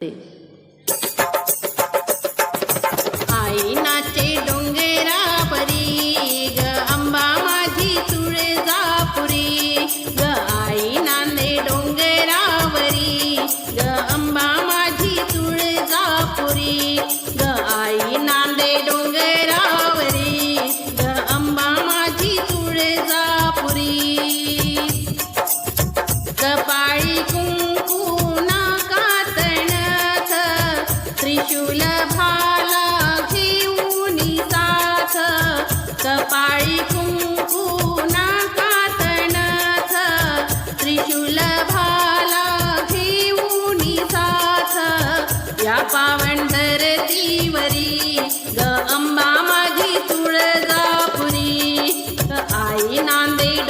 Peace. त्रिशूल भाला घेऊन साथ कपाळी कुंकू नाका तणथ त्रिशूल भाला घेऊन साथ या पावन धरतीवरी ग अंबा माझी तुळजापुरी. आई नांदेड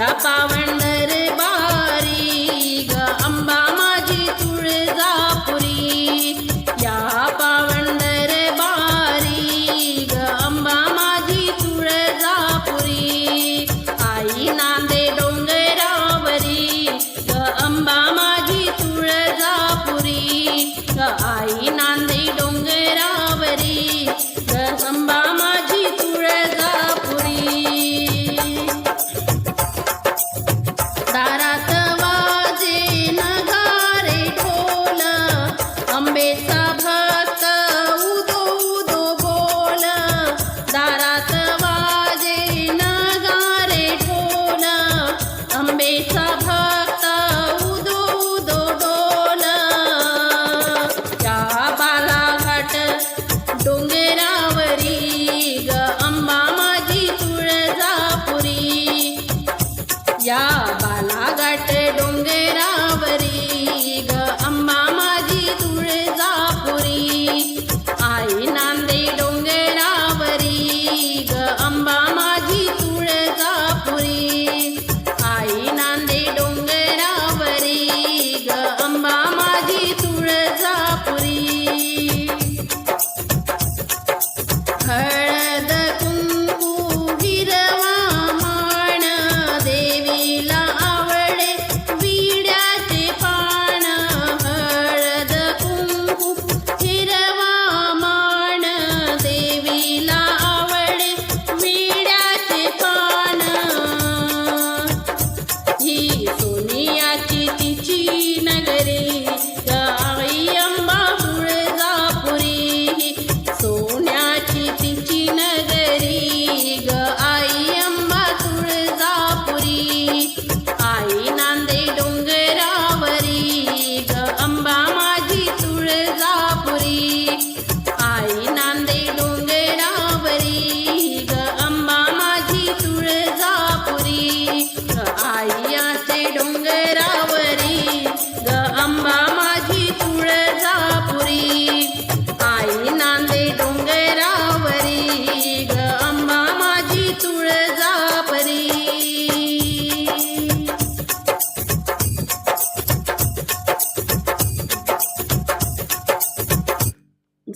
Yeah. सभ